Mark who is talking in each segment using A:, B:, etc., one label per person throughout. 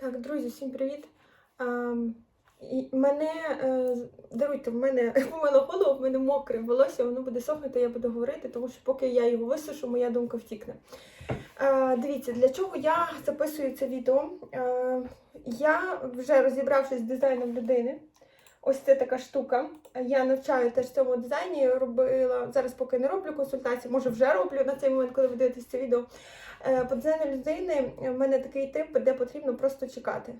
A: Так, друзі, всім привіт. А, і мене е, даруйте, в мене мене голову, в мене мокре волосся, воно буде сохнути, я буду говорити, тому що поки я його висушу, моя думка втікне. А, дивіться, для чого я записую це відео. А, я вже розібравшись з дизайном людини. Ось це така штука. Я навчаю теж цьому дизайні. Робила зараз, поки не роблю консультації, може вже роблю на цей момент, коли ви дивитесь це відео. Е, По дизайну людини в мене такий тип, де потрібно просто чекати,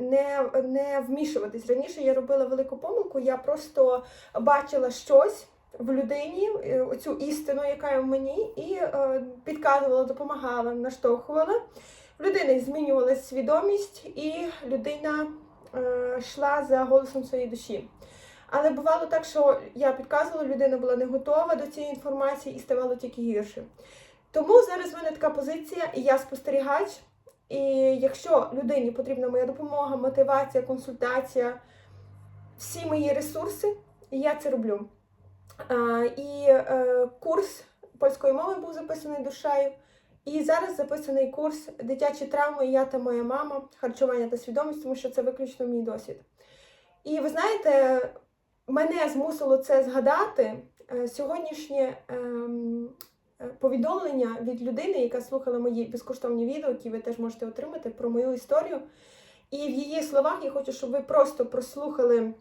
A: не, не вмішуватись. Раніше я робила велику помилку, я просто бачила щось в людині, е, оцю істину, яка є в мені, і е, підказувала, допомагала, наштовхувала. В людини змінювалася свідомість, і людина е, йшла за голосом своєї душі. Але бувало так, що я підказувала, людина була не готова до цієї інформації і ставало тільки гірше. Тому зараз в мене така позиція, і я спостерігач. І якщо людині потрібна моя допомога, мотивація, консультація, всі мої ресурси, я це роблю. І е, курс польської мови був записаний душею. І зараз записаний курс дитячі травми, я та моя мама, харчування та свідомість, тому що це виключно мій досвід. І ви знаєте, мене змусило це згадати е, сьогоднішнє. Е, Повідомлення від людини, яка слухала мої безкоштовні відео, які ви теж можете отримати про мою історію. І в її словах я хочу, щоб ви просто прослухали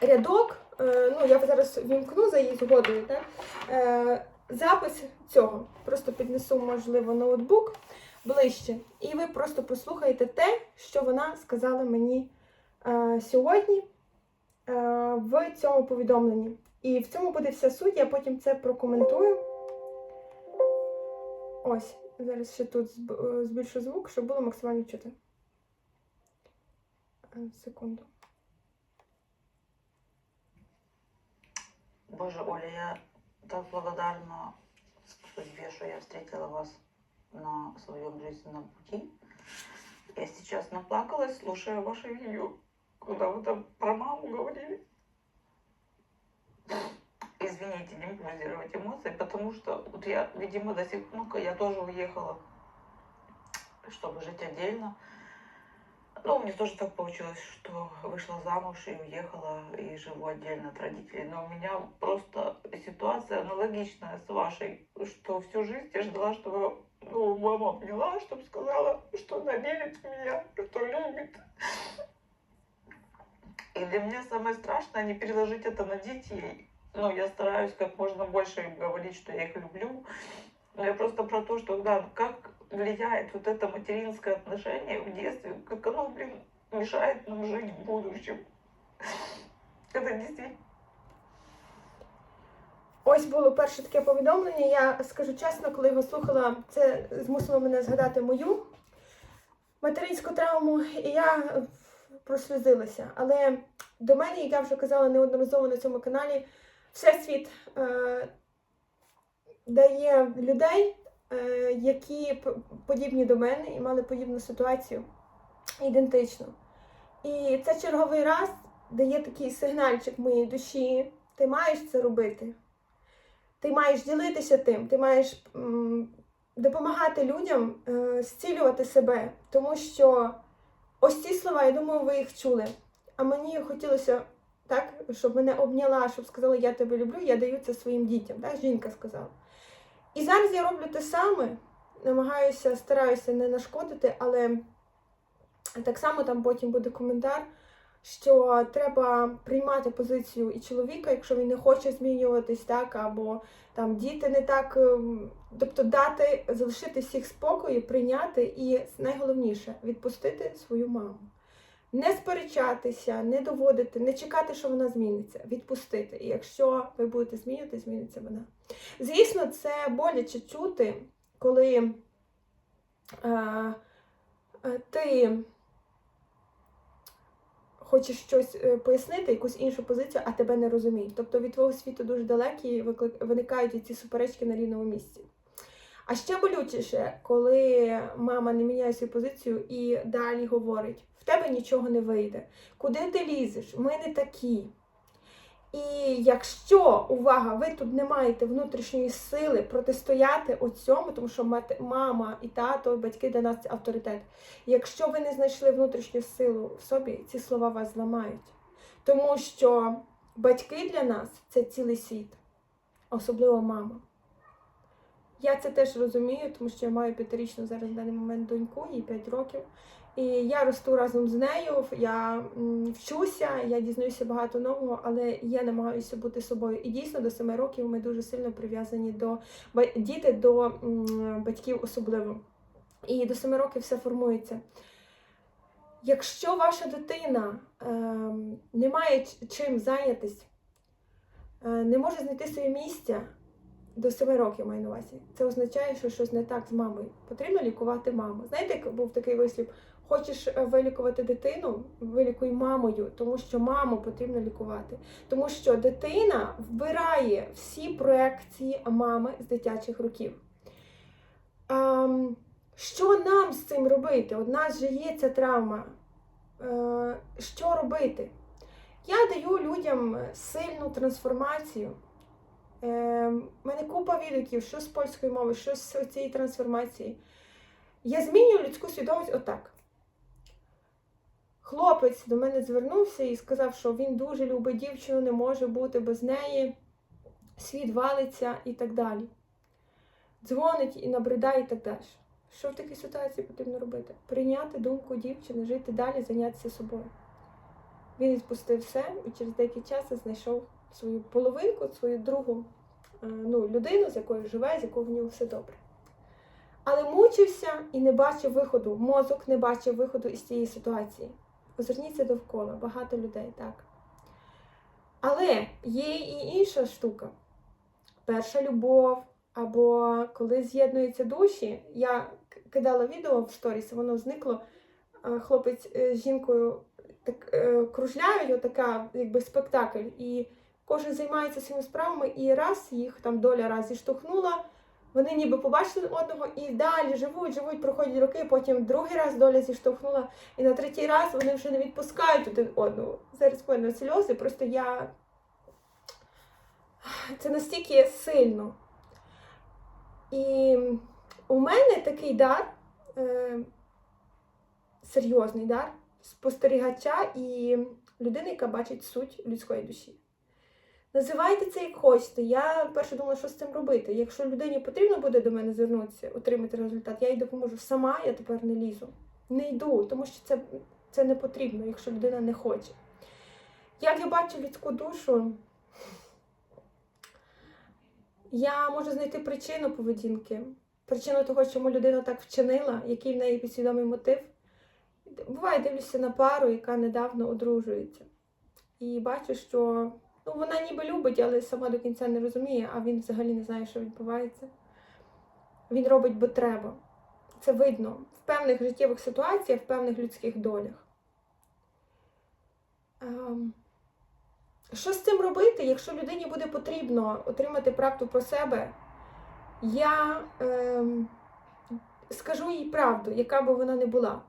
A: рядок. е, Ну, я зараз вімкну за її згодою, так? Е, запис цього. Просто піднесу, можливо, ноутбук ближче. І ви просто послухаєте те, що вона сказала мені сьогодні в цьому повідомленні. І в цьому буде вся суть, я потім це прокоментую. Ось, зараз ще тут збільшу звук, щоб було максимально чути. Секунду.
B: Боже, Оля, я так благодарна судьбе, что я встретила вас на своем жизненном пути. Я сейчас наплакалась, слушая ваше видео, когда вы там про маму говорили. Извините, не сдерживать эмоции, потому что вот я, видимо, до сих пор, ну, я тоже уехала, чтобы жить отдельно. Ну, мне тоже так получилось, что вышла замуж и уехала, и живу отдельно от родителей. Но у меня просто ситуация аналогичная с вашей, что всю жизнь я ждала, чтобы ну, мама обняла, чтобы сказала, что она верит в меня, что любит. И для меня самое страшное не переложить это на детей. Ну, я стараюсь как можно больше им говорить, что я их люблю. Но я просто про то, что, да, как влияет вот это материнское отношение в детстве, как оно, блин, мешает нам жить в будущем. Это действительно...
A: Ось було перше таке повідомлення. Я скажу чесно, коли його слухала, це змусило мене згадати мою материнську травму, і я прослізилася. Але до мене, як я вже казала неодноразово на цьому каналі, Всесвіт е, дає людей, е, які подібні до мене і мали подібну ситуацію ідентично. І це черговий раз дає такий сигнальчик моїй душі. Ти маєш це робити. Ти маєш ділитися тим, ти маєш м, допомагати людям е, зцілювати себе. Тому що ось ці слова, я думаю, ви їх чули. А мені хотілося так, щоб мене обняла, щоб сказала, я тебе люблю, я даю це своїм дітям. Так? Жінка сказала. І зараз я роблю те саме, намагаюся, стараюся не нашкодити, але так само там потім буде коментар, що треба приймати позицію і чоловіка, якщо він не хоче змінюватись, так, або там діти не так, ем, тобто дати, залишити всіх спокою, прийняти і найголовніше відпустити свою маму. Не сперечатися, не доводити, не чекати, що вона зміниться, відпустити. І якщо ви будете змінювати, зміниться вона. Звісно, це боляче чути, коли е, ти хочеш щось е, пояснити, якусь іншу позицію, а тебе не розуміють. Тобто від твого світу дуже далекі виникають ці суперечки на рівному місці. А ще болючіше, коли мама не міняє свою позицію і далі говорить: в тебе нічого не вийде. Куди ти лізеш? Ми не такі. І якщо, увага, ви тут не маєте внутрішньої сили протистояти оцьому, тому що мама і тато, і батьки для нас авторитет. Якщо ви не знайшли внутрішню силу в собі, ці слова вас зламають. Тому що батьки для нас це цілий світ, особливо мама. Я це теж розумію, тому що я маю п'ятирічну зараз в даний момент доньку, їй 5 років. І я росту разом з нею, я вчуся, я дізнаюся багато нового, але я намагаюся бути собою. І дійсно до 7 років ми дуже сильно прив'язані до діти до батьків особливо. І до 7 років все формується. Якщо ваша дитина ем, не має чим зайнятись, е, не може знайти своє місця до 7 років маю на увазі, це означає, що щось не так з мамою. Потрібно лікувати маму. Знаєте, як був такий вислів: хочеш е, вилікувати дитину, вилікуй мамою, тому що маму потрібно лікувати. Тому що дитина вбирає всі проекції мами з дитячих років. Ем, що нам з цим робити? У нас же є ця травма. Е, що робити? Я даю людям сильну трансформацію. У мене купа відгуків, що з польської мови, що з цієї трансформації. Я змінюю людську свідомість отак. Хлопець до мене звернувся і сказав, що він дуже любить дівчину, не може бути без неї, світ валиться і так далі. Дзвонить і набридає і так далі. Що в такій ситуації потрібно робити? Прийняти думку дівчини, жити далі, зайнятися собою. Він відпустив все і через деякий час знайшов свою половинку, свою другу е, ну, людину, з якою живе, з якою в нього все добре. Але мучився і не бачив виходу. Мозок не бачив виходу із цієї ситуації. Озирніться довкола, багато людей, так. Але є і інша штука. Перша любов, або коли з'єднуються душі. Я кидала відео в сторіс, воно зникло. Хлопець е, з жінкою так, е, кружляють, отака, якби спектакль. І кожен займається своїми справами, і раз їх там доля раз зіштовхнула. Вони ніби побачили одного і далі живуть, живуть, проходять роки, потім другий раз доля зіштовхнула, і на третій раз вони вже не відпускають один одного. Зараз мене сльози, просто я. Це настільки сильно. І у мене такий дар, е, серйозний дар спостерігача і людини, яка бачить суть людської душі. Називайте це як хочете. Я перше думала, що з цим робити. Якщо людині потрібно буде до мене звернутися, отримати результат, я їй допоможу сама, я тепер не лізу. Не йду, тому що це, це не потрібно, якщо людина не хоче. Як я бачу людську душу, я можу знайти причину поведінки, причину того, чому людина так вчинила, який в неї підсвідомий мотив. Буває, дивлюся на пару, яка недавно одружується. І бачу, що ну, вона ніби любить, але сама до кінця не розуміє, а він взагалі не знає, що відбувається. Він робить, бо треба. Це видно в певних життєвих ситуаціях, в певних людських долях. Ем, Що з цим робити, якщо людині буде потрібно отримати правду про себе? Я ем, скажу їй правду, яка би вона не була.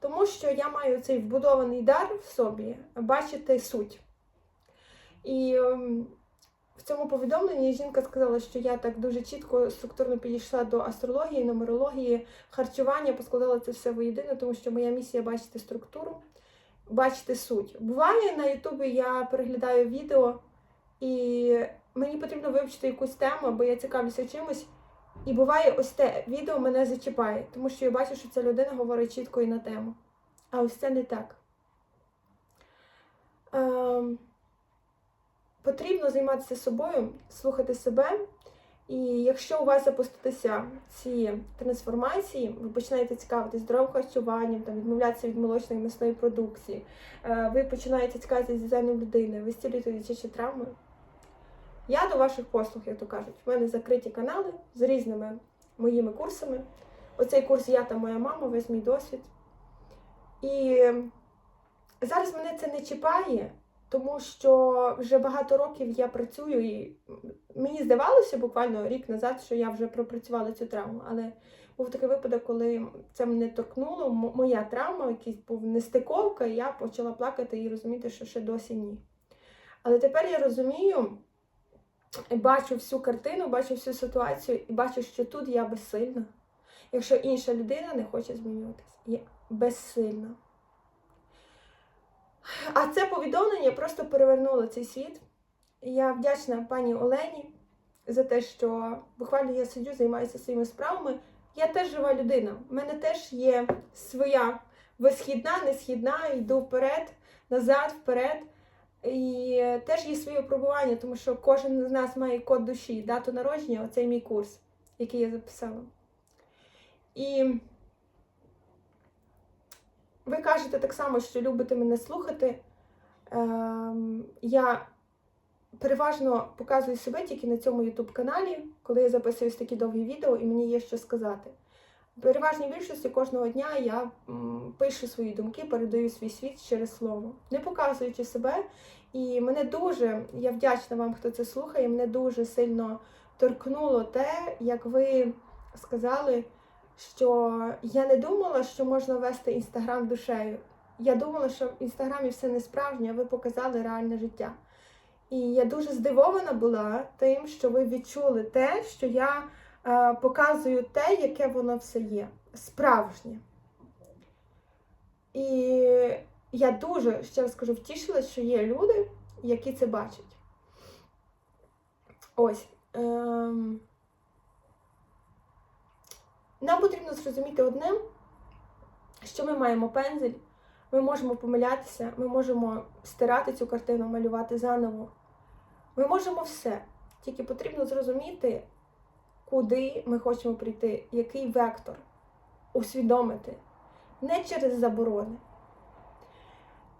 A: Тому що я маю цей вбудований дар в собі бачити суть. І ем, в цьому повідомленні жінка сказала, що я так дуже чітко структурно підійшла до астрології, нумерології, харчування, поскладала це все воєдино, тому що моя місія бачити структуру, бачити суть. Буває на Ютубі я переглядаю відео, і мені потрібно вивчити якусь тему, бо я цікавлюся чимось. І буває, ось те відео мене зачіпає, тому що я бачу, що ця людина говорить чітко і на тему. А ось це не так. Ем, потрібно займатися собою, слухати себе. І якщо у вас запуститися ці трансформації, ви починаєте цікавитися здоровим харчуванням, там, відмовлятися від молочної м'ясної продукції, е, ви починаєте цікавитися дизайном людини, ви зцілюєте дитячі травми. Я до ваших послуг, як то кажуть. У мене закриті канали з різними моїми курсами. Оцей курс Я та моя мама, весь мій досвід. І зараз мене це не чіпає, тому що вже багато років я працюю, і мені здавалося буквально рік назад, що я вже пропрацювала цю травму. Але був такий випадок, коли це мене торкнуло, моя травма, якийсь був нестиковка, і я почала плакати і розуміти, що ще досі ні. Але тепер я розумію, бачу всю картину, бачу всю ситуацію і бачу, що тут я безсильна. Якщо інша людина не хоче змінюватися, я безсильна. А це повідомлення просто перевернуло цей світ. І Я вдячна пані Олені за те, що буквально я сиджу, займаюся своїми справами. Я теж жива людина. У мене теж є своя висхідна, несхідна, йду вперед, назад, вперед. І теж є свої випробування, тому що кожен з нас має код душі, дату народження, оцей мій курс, який я записала. І кажете так само, що любите мене слухати. Ем, я переважно показую себе тільки на цьому YouTube каналі, коли я записую такі довгі відео і мені є що сказати. В переважній більшості кожного дня я пишу свої думки, передаю свій світ через слово, не показуючи себе. І мене дуже, я вдячна вам, хто це слухає, мене дуже сильно торкнуло те, як ви сказали, що я не думала, що можна вести інстаграм душею. Я думала, що в інстаграмі все не справжнє, а ви показали реальне життя. І я дуже здивована була тим, що ви відчули те, що я е, показую те, яке воно все є, справжнє. І я дуже, ще раз скажу, втішилась, що є люди, які це бачать. Ось. Ем... Нам потрібно зрозуміти одне, що ми маємо пензель, ми можемо помилятися, ми можемо стирати цю картину, малювати заново. Ми можемо все. Тільки потрібно зрозуміти, куди ми хочемо прийти, який вектор, усвідомити, не через заборони.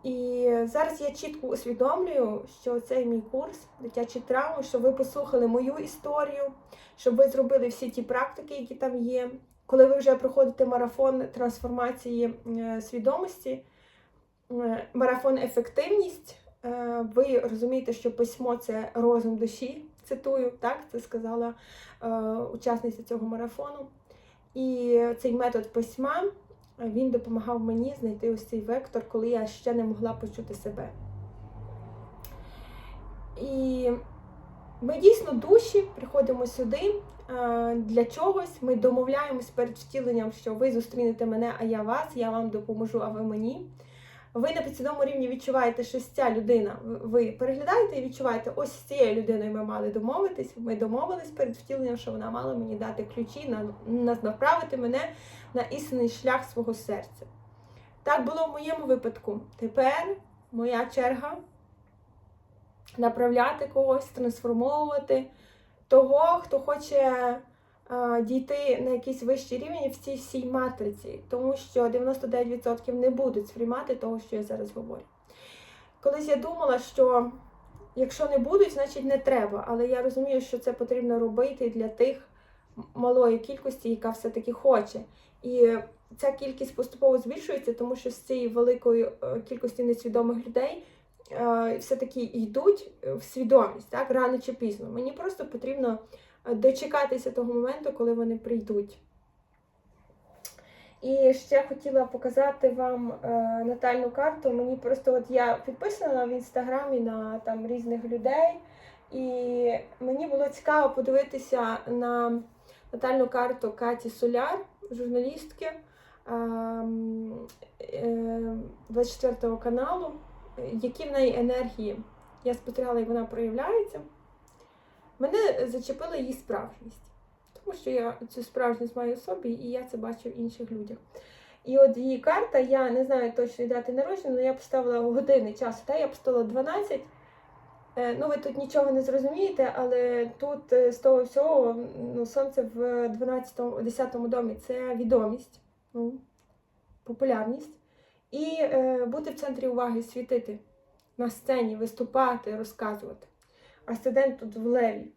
A: І зараз я чітко усвідомлюю, що цей мій курс дитячі травми, щоб ви послухали мою історію, щоб ви зробили всі ті практики, які там є. Коли ви вже проходите марафон трансформації е, свідомості, е, марафон ефективність, е, ви розумієте, що письмо це розум душі, цитую, так, це сказала учасниця цього марафону. І цей метод письма він допомагав мені знайти ось цей вектор, коли я ще не могла почути себе. І ми дійсно душі приходимо сюди для чогось. Ми домовляємось перед втіленням, що ви зустрінете мене, а я вас, я вам допоможу, а ви мені. Ви на підсвідомому рівні відчуваєте, що ця людина, ви переглядаєте і відчуваєте, ось з цією людиною ми мали домовитись. Ми домовились перед втіленням, що вона мала мені дати ключі, на направити мене на істинний шлях свого серця. Так було в моєму випадку. Тепер моя черга направляти когось, трансформовувати того, хто хоче дійти на якийсь вищий рівень в цій всій матриці, тому що 99% не будуть сприймати того, що я зараз говорю. Колись я думала, що якщо не будуть, значить не треба. Але я розумію, що це потрібно робити для тих малої кількості, яка все-таки хоче. І ця кількість поступово збільшується, тому що з цієї великої е, кількості несвідомих людей е, все-таки йдуть в свідомість, так, рано чи пізно. Мені просто потрібно е, дочекатися того моменту, коли вони прийдуть. І ще хотіла показати вам е, натальну карту. Мені просто от я підписана в інстаграмі на там різних людей, і мені було цікаво подивитися на натальну карту Каті Соляр, журналістки ем, е, 24 каналу, які в неї енергії. Я спостерігала, як вона проявляється. Мене зачепила її справжність, тому що я цю справжність маю в собі, і я це бачу в інших людях. І от її карта, я не знаю точної дати народження, але я поставила години часу, та я поставила 12. Е, Ну, ви тут нічого не зрозумієте, але тут е, з того всього ну, сонце в 12-му, 10-му домі це відомість, ну, популярність. І е, бути в центрі уваги, світити на сцені, виступати, розказувати. Асцендент тут в леві.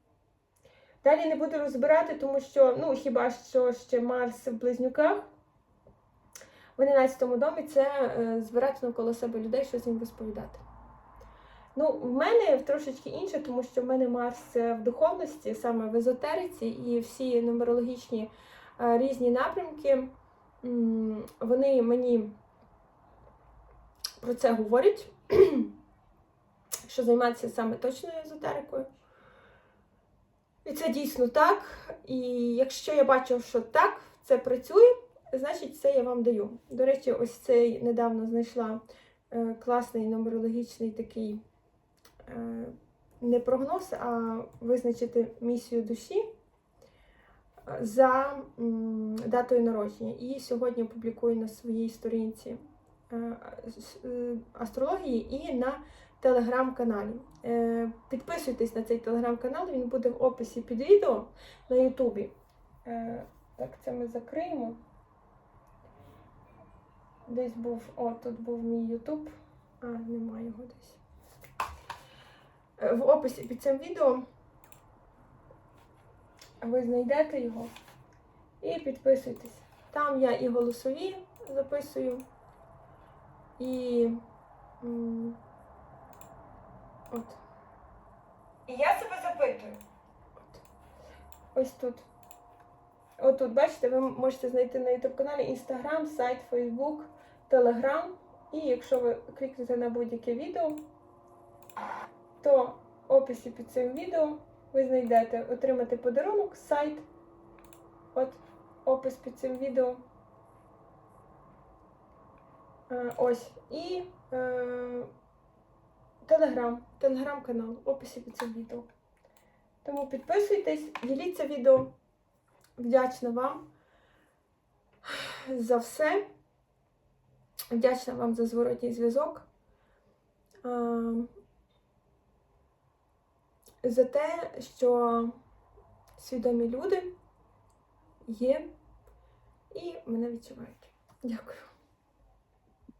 A: Далі не буду розбирати, тому що, ну, хіба що ще Марс в близнюках. В 11-му домі це е, збирати навколо себе людей, щось їм розповідати. Ну, в мене трошечки інше, тому що в мене Марс е, в духовності, саме в езотериці, і всі нумерологічні е, різні напрямки, м, вони мені про це говорять, що займатися саме точною езотерикою. І це дійсно так. І якщо я бачу, що так, це працює, значить це я вам даю. До речі, ось цей недавно знайшла е, класний нумерологічний такий е, не прогноз, а визначити місію душі е, за датою народження. І сьогодні опублікую на своїй сторінці астрології і на телеграм-каналі. Е, Підписуйтесь на цей телеграм-канал, він буде в описі під відео на Ютубі. Е, Так, це ми закриємо. Десь був, о, тут був мій Ютуб. А, немає його десь. Е, В описі під цим відео ви знайдете його і підписуйтесь. Там я і голосові записую, і от.
C: І я себе запитую.
A: От. Ось тут. От тут, бачите, ви можете знайти на YouTube каналі Instagram, сайт, Facebook, Telegram. І якщо ви клікнете на будь-яке відео, то в описі під цим відео ви знайдете отримати подарунок, сайт. От опис під цим відео. Е, Ось. І е, Телеграм, телеграм-канал в описі під цим відео. Тому підписуйтесь, діліться відео. Вдячна вам за все. Вдячна вам за зворотній зв'язок. Е, За те, що свідомі люди є і мене відчувають. Дякую.